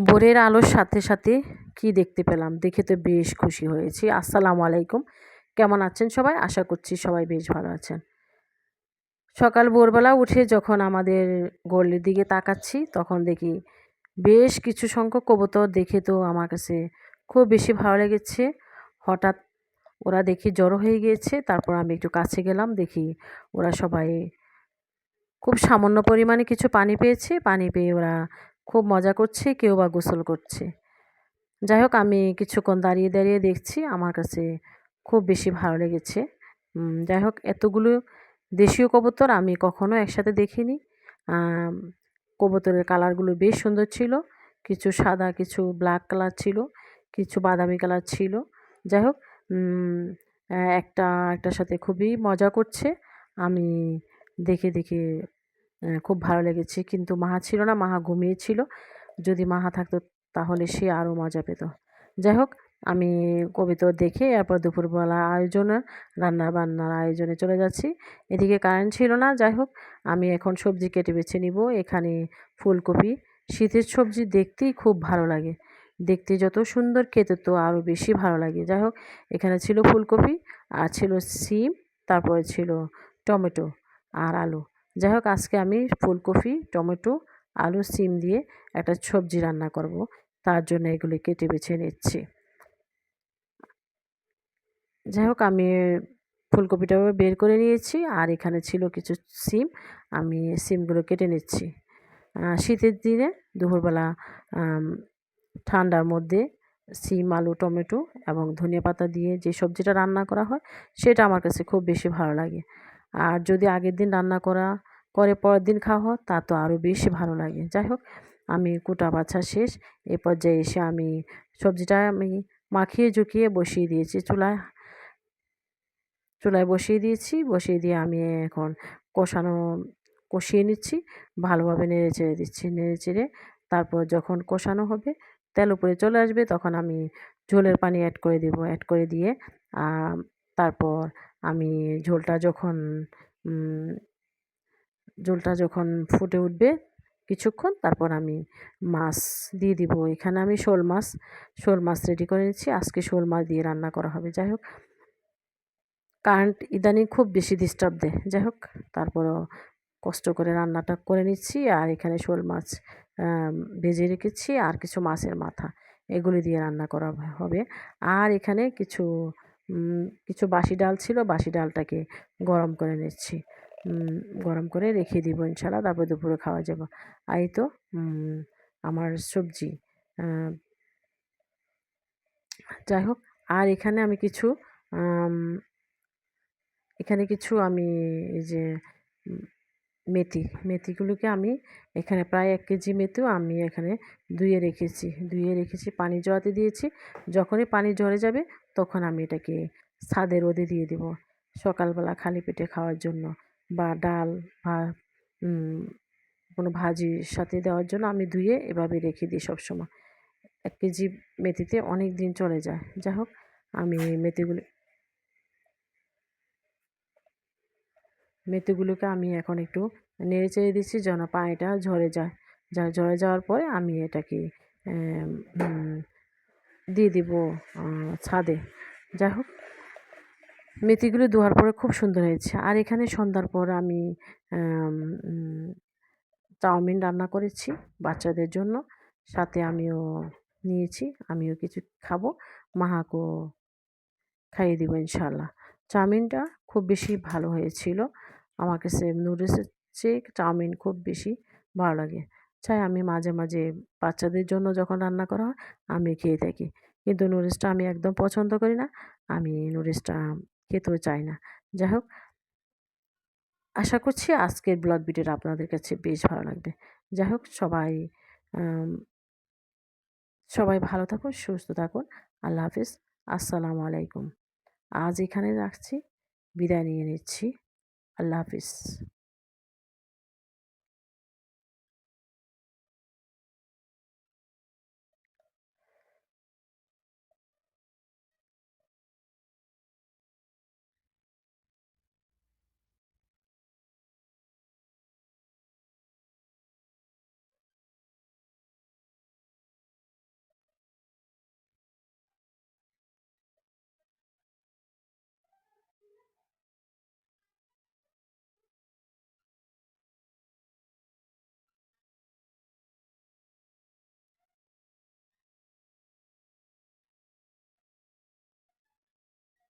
ভোরের আলোর সাথে সাথে কি দেখতে পেলাম? দেখে তো বেশ খুশি হয়েছি। আসসালামু আলাইকুম। কেমন আছেন সবাই? আশা করছি সবাই বেশ ভালো আছেন। সকাল ভোরবেলা উঠে যখন আমাদের গলির দিকে তাকাচ্ছি, তখন দেখি বেশ কিছু সংখ্যক কবুতর দেখে তো আমার কাছে খুব বেশি ভালো লেগেছে। হঠাৎ ওরা দেখি জড়ো হয়ে গিয়েছে, তারপর আমি একটু কাছে গেলাম, দেখি ওরা সবাই খুব সামান্য পরিমাণে কিছু পানি পেয়েছে। পানি পেয়ে ওরা খুব মজা করছে, কেউ বা গোসল করছে। যাই হোক, আমি কিছুক্ষণ দাঁড়িয়ে দাঁড়িয়ে দেখছি, আমার কাছে খুব বেশি ভালো লেগেছে। যাই হোক, এতগুলো দেশীয় কবুতর আমি কখনো একসাথে দেখিনি। কবুতরের কালারগুলো বেশ সুন্দর ছিল। কিছু সাদা, কিছু ব্ল্যাক কালার ছিল, কিছু বাদামি কালার ছিল। যাই হোক একটা, একটার সাথে খুবই মজা করছে। আমি দেখে দেখে খুব ভালো লেগেছে। কিন্তু মাহা ছিল না, মাহা ঘুমিয়েছিল। যদি মাহা থাকতো তাহলে সে আরও মজা পেত। যাই হোক, আমি কবিতা দেখে এরপর দুপুরবেলা আয়োজন রান্না বান্নার আয়োজনে চলে যাচ্ছি। এদিকে কারেন্ট ছিল না, যাই হোক, আমি এখন সবজি কেটে বেছে নিব। এখানে ফুলকপি, শীতের সবজি দেখতেই খুব ভালো লাগে। দেখতে যত সুন্দর, খেতে তো আরও বেশি ভালো লাগে। যাই হোক, এখানে ছিল ফুলকপি, আর ছিল সিম, তারপরে ছিল টমেটো আর আলু। যাই হোক আজকে আমি ফুলকপি, টমেটো, আলু, সিম দিয়ে একটা সবজি রান্না করব। তার জন্য এগুলি কেটে বেছে নিচ্ছি। যাই হোক আমি ফুলকপিটাও বের করে নিয়েছি আর এখানে ছিল কিছু সিম। আমি সিমগুলো কেটে নিচ্ছি। শীতের দিনে দুপুরবেলা ঠান্ডার মধ্যে সিম, আলু, টমেটো এবং ধনিয়া পাতা দিয়ে যে সবজিটা রান্না করা হয়, সেটা আমার কাছে খুব বেশি ভালো লাগে। আর যদি আগের দিন রান্না করা, করে পরের দিন খাওয়া হয় তা তো আরও বেশি ভালো লাগে। যাই হোক আমি কুটা বাছা শেষ। এ পর্যায়ে এসে আমি সবজিটা আমি মাখিয়ে ঝুঁকিয়ে বসিয়ে দিয়েছি চুলায়। চুলায় বসিয়ে দিয়েছি, বসিয়ে দিয়ে আমি এখন কষানো, কষিয়ে নিচ্ছি। ভালোভাবে নেড়ে চেড়ে দিচ্ছি, নেড়ে চেড়ে তারপর যখন কষানো হবে, তেল উপরে চলে আসবে, তখন আমি ঝোলের পানি অ্যাড করে দেবো অ্যাড করে দিয়ে তারপর আমি ঝোলটা যখন ঝোলটা যখন ফুটে উঠবে কিছুক্ষণ, তারপর আমি মাছ দিয়ে দিব। এখানে আমি শোল মাছ শোল মাছ রেডি করে নিচ্ছি। আজকে শোল মাছ দিয়ে রান্না করা হবে। যাই হোক কারেন্ট ইদানিং খুব বেশি ডিস্টার্ব দেয়। যাই হোক, তারপরও কষ্ট করে রান্নাটা করে নিচ্ছি আর এখানে শোল মাছ ভেজে রেখেছি আর কিছু মাছের মাথা। এগুলি দিয়ে রান্না করা হবে। আর এখানে কিছু কিছু বাসি ডাল ছিল, বাসি ডালটাকে গরম করে নিচ্ছি। গরম করে রেখে দিব ইনশাল্লাহ তারপর দুপুরে খাওয়া যাব। এই তো আমার সবজি। যাই হোক, আর এখানে আমি কিছু এখানে কিছু আমি এই যে মেথি, মেথিগুলোকে আমি এখানে প্রায় এক কেজি মেথিও আমি এখানে ধুয়ে রেখেছি। ধুয়ে রেখেছি, পানি জড়াতে দিয়েছি। যখনই পানি ঝরে যাবে তখন আমি এটাকে ছাদে রোদে দিয়ে দেব সকালবেলা খালি পেটে খাওয়ার জন্য বা ডাল বা কোনো ভাজির সাথে দেওয়ার জন্য আমি ধুয়ে এভাবে রেখে দিই সবসময়। এক কেজি মেথিতে অনেক দিন চলে যায়। যাই হোক, আমি মেথিগুলো মেথিগুলোকে আমি এখন একটু নেড়ে চেড়ে দিচ্ছি যেন পানিটা ঝরে যায়। যা, ঝরে যাওয়ার পরে আমি এটাকে দিয়ে দিব ছাদে। যাই হোক মেথিগুলো ধোয়ার পরে খুব সুন্দর হয়েছে। আর এখানে সন্ধ্যার পর আমি চাউমিন রান্না করেছি বাচ্চাদের জন্য। সাথে আমিও নিয়েছি, আমিও কিছু খাব। মাহাকেও খাইয়ে দিব ইনশাল্লাহ চাউমিনটা খুব বেশি ভালো হয়েছিল। আমার কাছে নুডলসের চেয়ে চাউমিন খুব বেশি ভালো লাগে। চাই আমি মাঝে মাঝে বাচ্চাদের জন্য যখন রান্না করা হয়, আমি খেয়ে থাকি। কিন্তু নুডলসটা আমি একদম পছন্দ করি না, আমি নুডলসটা খেতেও চাই না। যাই হোক, আশা করছি আজকের ব্লগ ভিডিওটা আপনাদের কাছে বেশ ভালো লাগবে। যাই হোক, সবাই সবাই ভালো থাকুন, সুস্থ থাকুন। আল্লাহ হাফিজ। আসসালামু আলাইকুম। আজ এখানে রাখছি। বিদায় নিয়ে নিচ্ছি। আল্লাহ হাফিজ।